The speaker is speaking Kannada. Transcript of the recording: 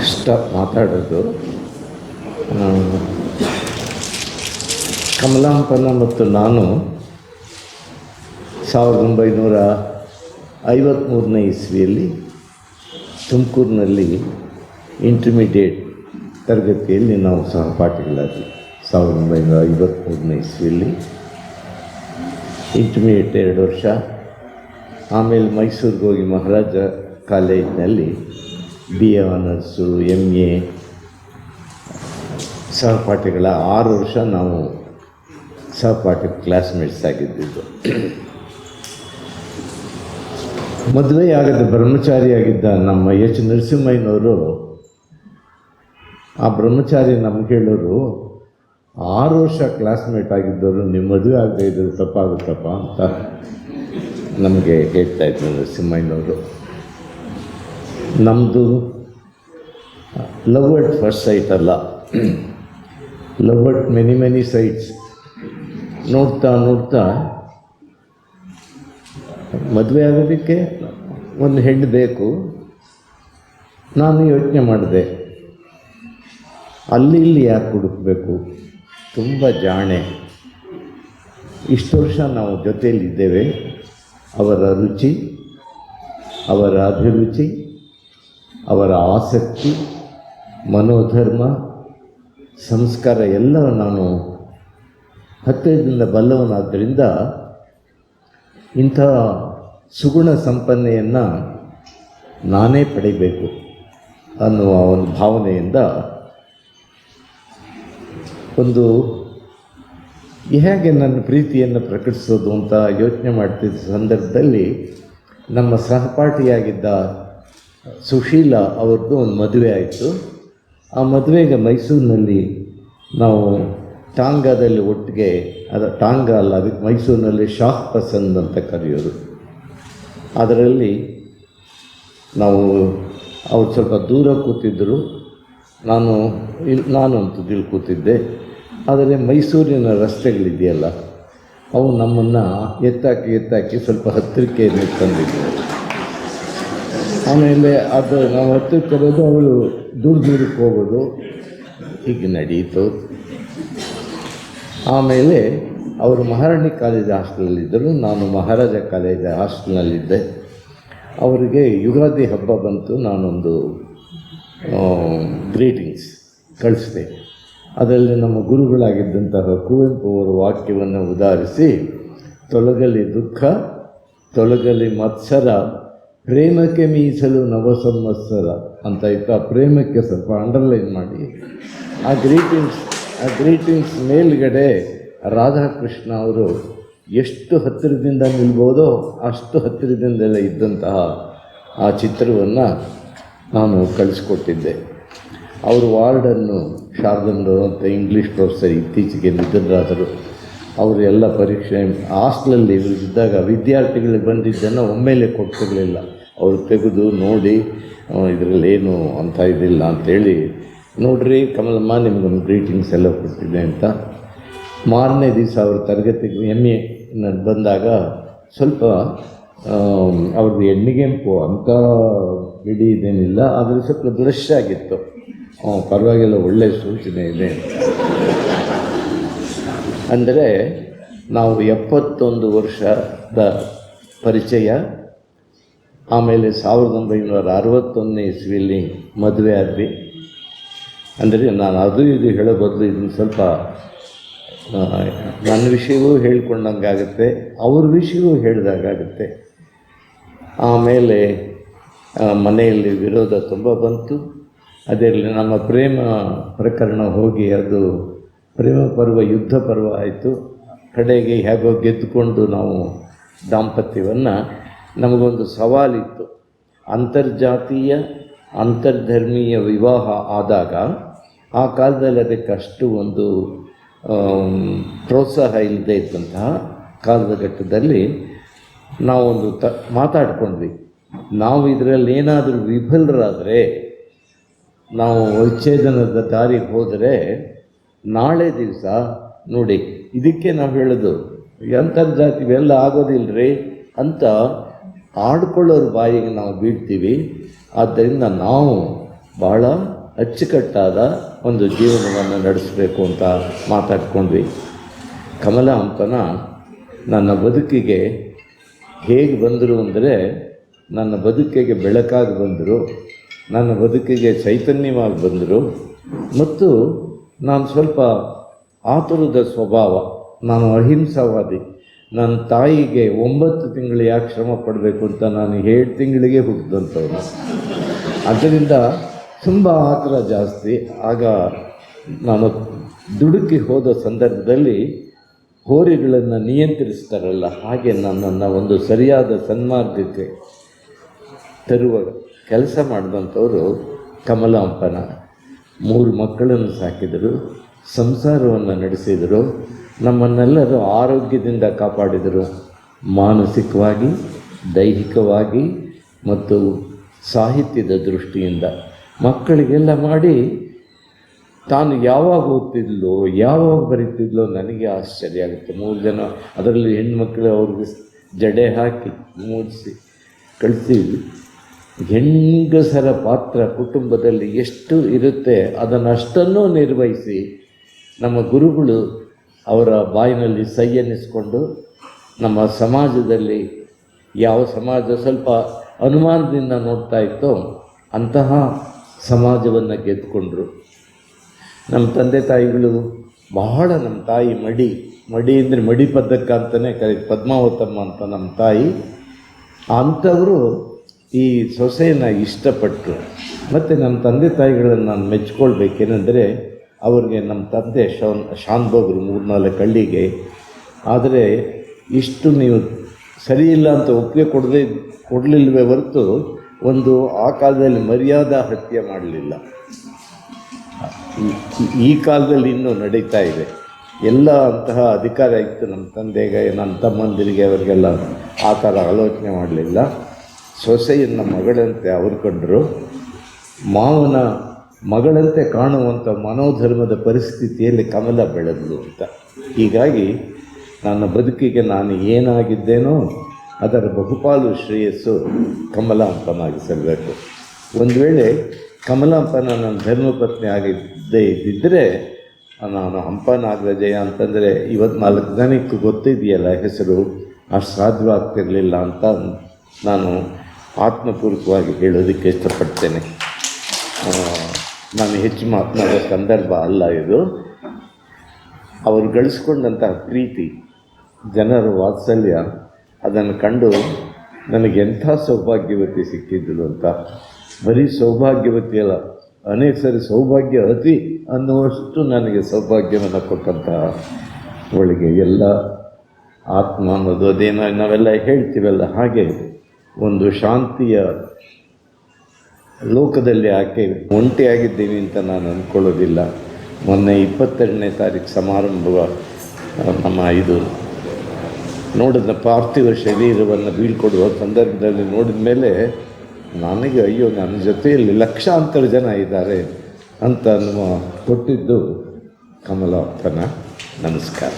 ಕಷ್ಟ ಮಾತಾಡೋದು. ಕಮಲಾಂಪನ ಮತ್ತು ನಾನು ಸಾವಿರದ ಒಂಬೈನೂರ ಐವತ್ತ್ಮೂರನೇ ಇಸ್ವಿಯಲ್ಲಿ ತುಮಕೂರಿನಲ್ಲಿ ಇಂಟರ್ಮೀಡಿಯೇಟ್ ತರಗತಿಯಲ್ಲಿ ನಾವು ಸಹಪಾಠಿಗಳಾದ್ವಿ ಸಾವಿರದ ಒಂಬೈನೂರ ಐವತ್ತ್ಮೂರನೇ ಇಸ್ವಿಯಲ್ಲಿ ಇಂಟರ್ಮೀಡಿಯೇಟ್ ಎರಡು ವರ್ಷ. ಆಮೇಲೆ ಮೈಸೂರಿಗೆ ಹೋಗಿ ಮಹಾರಾಜ ಕಾಲೇಜಿನಲ್ಲಿ B A honours M A. ಸಹಪಾಠಿಗಳ ಆರು ವರ್ಷ ನಾವು ಸಹಪಾಠಿ ಕ್ಲಾಸ್ಮೇಟ್ಸ್ ಆಗಿದ್ದಿದ್ದು. ಮದುವೆಯಾಗದ ಬ್ರಹ್ಮಚಾರಿಯಾಗಿದ್ದ ನಮ್ಮ ಎಚ್ ನರಸಿಂಹಯ್ಯನವರು, ಆ ಬ್ರಹ್ಮಚಾರಿ ನಮ್ಗೆ ಕೇಳೋರು ಆರು ವರ್ಷ ಕ್ಲಾಸ್ಮೇಟ್ ಆಗಿದ್ದವರು ನಿಮ್ಮ ಮದುವೆ ಆಗದೆ ಇದ್ದರೆ ತಪ್ಪಾಗುತ್ತಪ್ಪ ಅಂತ ನಮಗೆ ಹೇಳ್ತಾ ಇದ್ದರು ನರಸಿಂಹಯ್ಯನವರು. ನಮ್ಮದು ಲವ್ ಅಟ್ ಫಸ್ಟ್ ಸೈಟ್ ಅಲ್ಲ. Love at many many sights. ನೋಡ್ತಾ ನೋಡ್ತಾ ಮದುವೆ ಆಗೋದಕ್ಕೆ ಒಂದು ಹೆಣ್ಣು ಬೇಕು. ನಾನು ಯೋಚನೆ ಮಾಡಿದೆ. ಅಲ್ಲಿ ಇಲ್ಲಿ ಯಾಕೆ ಹುಡುಕಬೇಕು? ತುಂಬ ಜಾಣೆ. ಇಷ್ಟು ವರ್ಷ ನಾವು ಜೊತೆಯಲ್ಲಿದ್ದೇವೆ. ಅವರ ರುಚಿ, ಅವರ ಅಭಿರುಚಿ ಅವರ ಆಸಕ್ತಿ, ಮನೋಧರ್ಮ, ಸಂಸ್ಕಾರ ಎಲ್ಲ ನಾನು ಹತ್ತಿರದಿಂದ ಬಲ್ಲವನಾದ್ದರಿಂದ ಇಂಥ ಸುಗುಣ ಸಂಪನ್ನೆಯನ್ನು ನಾನೇ ಪಡಿಬೇಕು ಅನ್ನುವ ಒಂದು ಭಾವನೆಯಿಂದ ಒಂದು ಹೇಗೆ ನನ್ನ ಪ್ರೀತಿಯನ್ನು ಪ್ರಕಟಿಸೋದು ಅಂತ ಯೋಚನೆ ಮಾಡ್ತಿದ್ದ ಸಂದರ್ಭದಲ್ಲಿ ನಮ್ಮ ಸಹಪಾಠಿಯಾಗಿದ್ದ ಸುಶೀಲ ಅವ್ರದ್ದು ಒಂದು ಮದುವೆ ಆಯಿತು. ಆ ಮದುವೆಗೆ ಮೈಸೂರಿನಲ್ಲಿ ನಾವು ಟಾಂಗಾದಲ್ಲಿ ಒಟ್ಟಿಗೆ, ಅದು ಟಾಂಗಾ ಅಲ್ಲ ಅದಕ್ಕೆ ಮೈಸೂರಿನಲ್ಲಿ ಶಾಹ್ ಪಸಂದ್ ಅಂತ ಕರೆಯೋರು ಅದರಲ್ಲಿ ನಾವು ಅವ್ರು ಸ್ವಲ್ಪ ದೂರ ಕೂತಿದ್ದರು ನಾನು ಇಲ್ಲಿ ನಾನು ಅಂತೂ ಇಲ್ಲಿ ಕೂತಿದ್ದೆ. ಆದರೆ ಮೈಸೂರಿನ ರಸ್ತೆಗಳಿದೆಯಲ್ಲ, ಅವು ನಮ್ಮನ್ನು ಎತ್ತಾಕಿ ಎತ್ತಾಕಿ ಸ್ವಲ್ಪ ಹತ್ತಿರಕ್ಕೆ ತಂದಿದ್ದರು ಆಮೇಲೆ ಅದು ನಾವು ಹತ್ತಿರಕ್ಕೆ ಬರೋದು ಅವಳು ದೂರ ದೂರಕ್ಕೆ ಹೋಗೋದು. ಹೀಗೆ ನಡೀತು. ಆಮೇಲೆ ಅವರು ಮಹಾರಾಣಿ ಕಾಲೇಜ್ ಹಾಸ್ಟೆಲಲ್ಲಿದ್ದರು. ನಾನು ಮಹಾರಾಜ ಕಾಲೇಜ್ ಹಾಸ್ಟೆಲ್ನಲ್ಲಿದ್ದೆ. ಅವರಿಗೆ ಯುಗಾದಿ ಹಬ್ಬ ಬಂತು. ನಾನೊಂದು ಗ್ರೀಟಿಂಗ್ಸ್ ಕಳಿಸಿದೆ. ಅದರಲ್ಲಿ ನಮ್ಮ ಗುರುಗಳಾಗಿದ್ದಂತಹ ಕುವೆಂಪು ಅವರ ವಾಕ್ಯವನ್ನು ಉದಾಹರಿಸಿ, ತೊಲಗಲಿ ದುಃಖ, ತೊಲಗಲಿ ಮತ್ಸರ ಪ್ರೇಮಕ್ಕೆ ಮೀಸಲು ನವ ಸಂವತ್ಸರ ಅಂತ ಇತ್ತು ಆ ಪ್ರೇಮಕ್ಕೆ ಸ್ವಲ್ಪ ಅಂಡರ್ಲೈನ್ ಮಾಡಿ. ಆ ಗ್ರೀಟಿಂಗ್ಸ್ ಆ ಗ್ರೀಟಿಂಗ್ಸ್ ಮೇಲ್ಗಡೆ ರಾಧಾಕೃಷ್ಣ ಅವರು ಎಷ್ಟು ಹತ್ತಿರದಿಂದ ನಿಲ್ಬೋದೋ ಅಷ್ಟು ಹತ್ತಿರದಿಂದಲೇ ಇದ್ದಂತಹ ಆ ಚಿತ್ರವನ್ನು ನಾನು ಕಳಿಸ್ಕೊಟ್ಟಿದ್ದೆ. ಅವರು ವಾರ್ಡನ್ನು ಅಂತ ಇಂಗ್ಲೀಷ್ ಪ್ರೊಫೆಸರ್ ಇತ್ತೀಚೆಗೆ ನಿಧನರಾದರು ಅವರು ಎಲ್ಲ ಪರೀಕ್ಷೆ ಹಾಸ್ಟ್ಲಲ್ಲಿ ಇದ್ದಾಗ ವಿದ್ಯಾರ್ಥಿಗಳಿಗೆ ಬಂದಿದ್ದನ್ನು ಒಮ್ಮೆಲೆ ಕೊಟ್ಟಿರಲಿಲ್ಲ ಅವರು ತೆಗೆದು ನೋಡಿ ಇದರಲ್ಲಿ ಏನು ಅಂತ ಇದಿಲ್ಲ ಅಂತೇಳಿ ನೋಡ್ರಿ ಕಮಲಮ್ಮ ನಿಮಗೊಂದು ಗ್ರೀಟಿಂಗ್ಸ್ ಎಲ್ಲ ಕೊಟ್ಟಿದ್ದೆ ಅಂತ. ಮಾರನೇ ದಿವಸ ಅವ್ರ ತರಗತಿಗೆ ಎಂ ಎ ಬಂದಾಗ ಸ್ವಲ್ಪ ಅವ್ರದ್ದು ಎಣ್ಣಿಗೆಂಪು ಅಂತ ಬಿಡಿ ಇದೇನಿಲ್ಲ, ಆದರೆ ಸ್ವಲ್ಪ ಬ್ರಷ್ ಆಗಿತ್ತು. ಪರವಾಗಿಲ್ಲ ಒಳ್ಳೆಯ ಸೂಚನೆ ಇದೆ ಅಂದರೆ ನಾವು ಎಪ್ಪತ್ತೊಂದು ವರ್ಷದ ಪರಿಚಯ ಆಮೇಲೆ ಸಾವಿರದ ಒಂಬೈನೂರ ಅರವತ್ತೊಂದನೇ ಇಸ್ವಿಯಲ್ಲಿ ಮದುವೆ ಆದ್ವಿ. ಅಂದರೆ ನಾನು ಅದು ಇದು ಹೇಳೋ ಬದಲು ಇದನ್ನು ಸ್ವಲ್ಪ ನನ್ನ ವಿಷಯವೂ ಹೇಳ್ಕೊಂಡಂಗೆ ಆಗುತ್ತೆ, ಅವ್ರ ವಿಷಯವೂ ಹೇಳಿದಾಗುತ್ತೆ ಆಮೇಲೆ ಮನೆಯಲ್ಲಿ ವಿರೋಧ ತುಂಬ ಬಂತು. ಅದರಲ್ಲಿ ನಮ್ಮ ಪ್ರೇಮ ಪ್ರಕರಣ ಹೋಗಿ ಅದು ಪ್ರೇಮ ಪರ್ವ, ಯುದ್ಧ ಪರ್ವ ಆಯಿತು. ಕಡೆಗೆ ಹೇಗೋ ಗೆದ್ದುಕೊಂಡು ನಾವು ದಾಂಪತ್ಯವನ್ನು ನಮಗೊಂದು ಸವಾಲಿತ್ತು. ಅಂತರ್ಜಾತೀಯ, ಅಂತರ್ಧರ್ಮೀಯ ವಿವಾಹ ಆದಾಗ ಆ ಕಾಲದಲ್ಲಿ ಅದಕ್ಕೆ ಅಷ್ಟು ಒಂದು ಪ್ರೋತ್ಸಾಹ ಇಲ್ಲದೆ ಇದ್ದಂತಹ ಕಾಲದ ಘಟ್ಟದಲ್ಲಿ ನಾವೊಂದು ತ, ಮಾತಾಡ್ಕೊಂಡ್ವಿ. ನಾವು ಇದರಲ್ಲಿ ಏನಾದರೂ ವಿಫಲರಾದರೆ, ನಾವು ವಿಚ್ಛೇದನದ ದಾರಿಗೆ ಹೋದರೆ ನಾಳೆ ದಿವಸ ನೋಡಿ, ಇದಕ್ಕೆ ನಾವು ಹೇಳೋದು ಅಂತರ್ಜಾತಿ ಇವೆಲ್ಲ ಆಗೋದಿಲ್ಲರಿ ಅಂತ ಆಡ್ಕೊಳ್ಳೋರ ಬಾಯಿಗೆ ನಾವು ಬೀಳ್ತೀವಿ. ಆದ್ದರಿಂದ ನಾವು ಬಹಳ ಅಚ್ಚುಕಟ್ಟಾದ ಒಂದು ಜೀವನವನ್ನು ನಡೆಸಬೇಕು ಅಂತ ಮಾತಾಡ್ಕೊಂಡ್ವಿ. ಕಮಲ ಅಂತನ ನನ್ನ ಬದುಕಿಗೆ ಹೇಗೆ ಬಂದರು ಅಂದರೆ, ನನ್ನ ಬದುಕಿಗೆ ಬೆಳಕಾಗಿ ಬಂದರು, ನನ್ನ ಬದುಕಿಗೆ ಚೈತನ್ಯವಾಗಿ ಬಂದರು, ಮತ್ತು ನಾನು ಸ್ವಲ್ಪ ಆತುರದ ಸ್ವಭಾವ, ನಾನು ಅಹಿಂಸಾವಾದಿ. ನನ್ನ ತಾಯಿಗೆ ಒಂಬತ್ತು ತಿಂಗಳು ಯಾಕೆ ಶ್ರಮ ಪಡಬೇಕು ಅಂತ ನಾನು ಏಳು ತಿಂಗಳಿಗೆ ಹುಟ್ಟಿದಂಥವ್ರು. ಅದರಿಂದ ತುಂಬ ಆತರ ಜಾಸ್ತಿ. ಆಗ ನಾನು ದುಡುಕಿ ಹೋದ ಸಂದರ್ಭದಲ್ಲಿ ಹೋರಿಗಳನ್ನು ನಿಯಂತ್ರಿಸ್ತಾರಲ್ಲ, ಹಾಗೆ ನನ್ನನ್ನು ಒಂದು ಸರಿಯಾದ ಸನ್ಮಾರ್ಗಕ್ಕೆ ತರುವ ಕೆಲಸ ಮಾಡಿದಂಥವರು ಕಮಲಾಂಪನ. ಮೂರು ಮಕ್ಕಳನ್ನು ಸಾಕಿದರು, ಸಂಸಾರವನ್ನು ನಡೆಸಿದರು. ನಮ್ಮನ್ನೆಲ್ಲರೂ ಆರೋಗ್ಯದಿಂದ ಕಾಪಾಡಿದರು. ಮಾನಸಿಕವಾಗಿ, ದೈಹಿಕವಾಗಿ ಮತ್ತು ಸಾಹಿತ್ಯದ ದೃಷ್ಟಿಯಿಂದ. ಮಕ್ಕಳಿಗೆಲ್ಲ ಮಾಡಿ, ತಾನು ಯಾವಾಗ ಓದ್ತಿದ್ಲೋ, ಯಾವಾಗ ಬರೀತಿದ್ಲೋ ನನಗೆ ಆಶ್ಚರ್ಯ ಆಗುತ್ತೆ. ಮೂರು ಜನ, ಅದರಲ್ಲಿ ಹೆಣ್ಮಕ್ಳು ಅವ್ರಿಗೆ ಜಡೆ ಹಾಕಿ ಮೂಡಿಸಿ ಕಳಿಸಿದ್ವಿ. ಹೆಂಗಸರ ಪಾತ್ರ ಕುಟುಂಬದಲ್ಲಿ ಎಷ್ಟು ಇರುತ್ತೆ, ಅದನ್ನಷ್ಟನ್ನು ನಿರ್ವಹಿಸಿ ನಮ್ಮ ಗುರುಗಳು ಅವರ ಬಾಯಿನಲ್ಲಿ ಸೈ ಅನ್ನಿಸ್ಕೊಂಡು ನಮ್ಮ ಸಮಾಜದಲ್ಲಿ ಯಾವ ಸಮಾಜ ಸ್ವಲ್ಪ ಅನುಮಾನದಿಂದ ನೋಡ್ತಾ ಇತ್ತೋ ಅಂತಹ ಸಮಾಜವನ್ನು ಗೆದ್ದುಕೊಂಡ್ರು. ನಮ್ಮ ತಂದೆ ತಾಯಿಗಳು ಬಹಳ ನಮ್ಮ ತಾಯಿ ಮಡಿ ಮಡಿ ಅಂದರೆ ಮಡಿ ಪದ್ದಕ್ಕ ಅಂತಲೇ ಕರಿ ಪದ್ಮಾವತಮ್ಮ ಅಂತ ನಮ್ಮ ತಾಯಿ. ಅಂಥವರು ಈ ಸೊಸೆಯನ್ನು ಇಷ್ಟಪಟ್ಟರು ಮತ್ತು ನಮ್ಮ ತಂದೆ ತಾಯಿಗಳನ್ನು ನಾನು ಮೆಚ್ಕೊಳ್ಬೇಕೇನೆಂದರೆ ಅವ್ರಿಗೆ ನಮ್ಮ ತಂದೆ ಶಾನ್ ಶಾನ್ಭೋಗರು ಮೂರ್ನಾಲ್ಕು ಹಳ್ಳಿಗೆ. ಆದರೆ ಇಷ್ಟು ನೀವು ಸರಿ ಇಲ್ಲ ಅಂತ ಒಪ್ಪಿಗೆ ಕೊಡದೆ ಕೊಡಲಿಲ್ವೇ ಹೊರತು ಒಂದು ಆ ಕಾಲದಲ್ಲಿ ಮರ್ಯಾದಾ ಹತ್ಯೆ ಮಾಡಲಿಲ್ಲ. ಈ- ಈ ಕಾಲದಲ್ಲಿ ಇನ್ನೂ ನಡೀತಾ ಇದೆ. ಎಲ್ಲ ಅಂತಹ ಅಧಿಕಾರ ಇತ್ತು ನಮ್ಮ ತಂದೆಗೆ ನನ್ನ ತಮ್ಮಂದಿರಿಗೆ, ಅವರಿಗೆಲ್ಲ ಆ ಥರ ಆಲೋಚನೆ ಮಾಡಲಿಲ್ಲ. ಸೊಸೆಯನ್ನು ಮಗಳಂತೆ ಅವರು ಕಂಡರು. ಮಾವನ ಮಗಳಂತೆ ಕಾಣುವಂಥ ಮನೋಧರ್ಮದ ಪರಿಸ್ಥಿತಿಯಲ್ಲಿ ಕಮಲ ಬೆಳೆದಳು ಅಂತ. ಹೀಗಾಗಿ ನನ್ನ ಬದುಕಿಗೆ ನಾನು ಏನಾಗಿದ್ದೇನೋ ಅದರ ಬಹುಪಾಲು ಶ್ರೇಯಸ್ಸು ಕಮಲಾಂಪನಾಗಿಸಬೇಕು ಒಂದು ವೇಳೆ ಕಮಲಾಂಪನ ನನ್ನ ಧರ್ಮಪತ್ನಿ ಆಗಿದ್ದೇ ಇದ್ದಿದ್ದರೆ ನಾನು ಹಂಪ ನಾಗರಾಜಯ್ಯ ಅಂತಂದರೆ ಇವತ್ತು ನಾಲ್ಕು ಗೊತ್ತಿದೆಯಲ್ಲ ಹೆಸರು, ಅಷ್ಟು ಸಾಧ್ಯವಾಗ್ತಿರಲಿಲ್ಲ ಅಂತ ನಾನು ಆತ್ಮಪೂರ್ವಕವಾಗಿ ಹೇಳೋದಕ್ಕೆ ಇಷ್ಟಪಡ್ತೇನೆ. ನಾನು ಹೆಚ್ಚು ಮಾತನಾಡೋ ಸಂದರ್ಭ ಅಲ್ಲ ಇದು. ಅವರು ಗಳಿಸ್ಕೊಂಡಂತಹ ಪ್ರೀತಿ, ಜನರ ವಾತ್ಸಲ್ಯ, ಅದನ್ನು ಕಂಡು ನನಗೆ ಎಂಥ ಸೌಭಾಗ್ಯವತಿ ಸಿಕ್ಕಿದ್ದಳು ಅಂತ. ಬರೀ ಸೌಭಾಗ್ಯವತಿ ಅಲ್ಲ, ಅನೇಕ ಸರಿ ಸೌಭಾಗ್ಯ ಅತಿ ಅನ್ನುವಷ್ಟು ನನಗೆ ಸೌಭಾಗ್ಯವನ್ನು ಕೊಟ್ಟಂತಹ ಒಳಗೆ ಎಲ್ಲ ಆತ್ಮ ಅನ್ನೋದು ಅದೇನೋ ನಾವೆಲ್ಲ ಹೇಳ್ತೀವಲ್ಲ ಹಾಗೆ ಒಂದು ಶಾಂತಿಯ ಲೋಕದಲ್ಲಿ ಆಕೆ ಒಂಟಿಯಾಗಿದ್ದೀನಿ ಅಂತ ನಾನು ಅಂದ್ಕೊಳ್ಳೋದಿಲ್ಲ. ಮೊನ್ನೆ ಇಪ್ಪತ್ತೆರಡನೇ ತಾರೀಕು ಸಮಾರಂಭ ಆ, ನಮ್ಮ ಇದು ನೋಡಿದ ಪಾರ್ಥಿವ ಶರೀರವನ್ನು ಬೀಳ್ಕೊಡುವ ಸಂದರ್ಭದಲ್ಲಿ ನೋಡಿದ ಮೇಲೆ ನನಗೆ ಅಯ್ಯೋ ನನ್ನ ಜೊತೆಯಲ್ಲಿ ಲಕ್ಷಾಂತರ ಜನ ಇದ್ದಾರೆ ಅಂತ ಅನ್ನುವ ಕೊಟ್ಟಿದ್ದು ಕಮಲಾಪ್ಪನ ನಮಸ್ಕಾರ.